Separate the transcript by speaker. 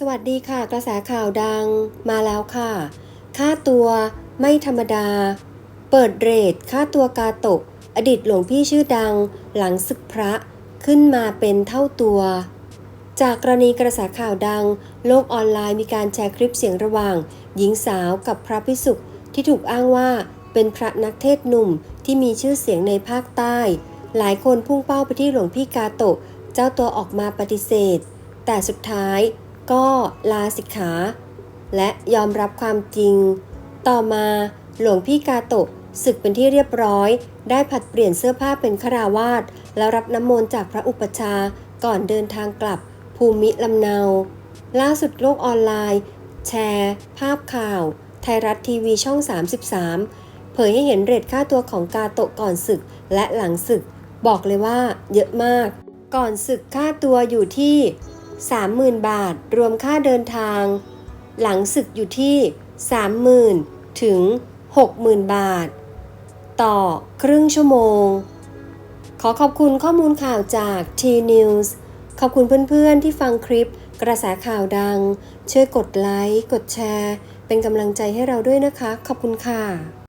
Speaker 1: สวัสดีค่ะ กระแสข่าวดังมาแล้วค่ะ ค่าตัวไม่ธรรมดา เปิดเรทค่าตัวกาโตะอดีตหลวงพี่ชื่อดัง หลังศึกพระขึ้นมาเป็นเท่าตัว จากกรณีกระแสข่าวดัง โลกออนไลน์มีการแชร์คลิปเสียงระหว่าง หญิงสาวกับพระพิสุขที่ถูกอ้างว่าเป็นพระนักเทศน์หนุ่มที่มีชื่อเสียงในภาคใต้ หลายคนพุ่งเป้าไปที่หลวงพี่กาโตะเจ้าตัวออกมาปฏิเสธ แต่สุดท้าย ก็ลาสิกขา และยอมรับความจริง ต่อมาหลวงพี่กาโตะศึกเป็นที่เรียบร้อย ได้ผัดเปลี่ยนเสื้อผ้าเป็นคราวาสแล้วรับน้ำมนต์จากพระอุปชาก่อนเดินทางกลับภูมิลำเนา ล่าสุดโลกออนไลน์ แชร์ ภาพข่าว ไทยรัฐทีวีช่อง 33 เผยให้เห็นเรทค่าตัวของกาโตะก่อนศึกและหลังศึก บอกเลยว่าเยอะมาก ก่อนศึกค่าตัวอยู่ที่ 30,000 บาท รวมค่าเดินทาง หลังศึกอยู่ที่ 30,000 ถึง 60,000 บาท ต่อครึ่งชั่วโมง ขอขอบคุณข้อมูลข่าวจาก T News ขอบคุณเพื่อนๆที่ฟังคลิปกระแสข่าวดัง ช่วยกดไลค์ กดแชร์ เป็นกำลังใจให้เราด้วยนะคะ ขอบคุณค่ะ